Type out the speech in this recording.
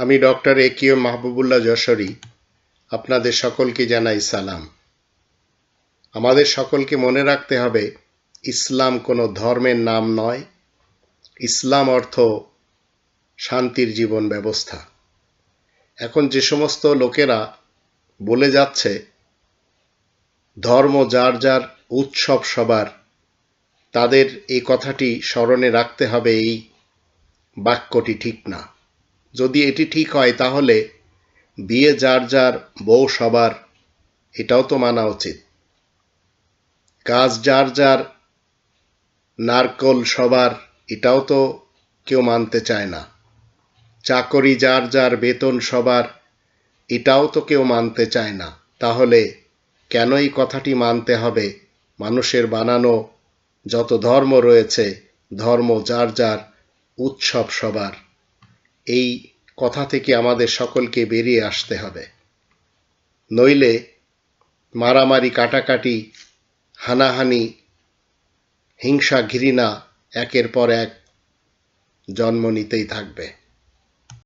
আমি doctor A Q Mahbubullah Jashori. আপনাদের সকলকে জানাই সালাম। আমাদের সকলকে মনে রাখতে হবে, ইসলাম কোনো ধর্মের নাম নয়। ইসলাম অর্থ শান্তির জীবন ব্যবস্থা। এখন যে সমস্ত লোকেরা বলে যাচ্ছে, ধর্ম যার যার উৎসব সবার, তাদের এই কথাটি স্মরণে রাখতে হবে, এই বাক্যটি ঠিক না। যদি এটি ঠিক হয়, তাহলে বিয়ে যার যার বউ সবার, এটাও তো মানা উচিত। কাজ যার যার, নারকল সবার, এটাও তো কেউ মানতে চায় না। চাকরি যার যার, বেতন সবার, এটাও তো কেউ মানতে চায় না। তাহলে কেন এই কথাটি মানতে হবে? মানুষের বানানো যত ধর্ম রয়েছে, ধর্ম যার যার, উৎসব সবার। এই কথা থেকে আমাদের সকলকে বেরিয়ে আসতে হবে। নইলে মারামারি, কাটাকাটি, হানাহানি, হিংসা, ঘৃণা একের পর এক জন্ম নিতেই থাকবে।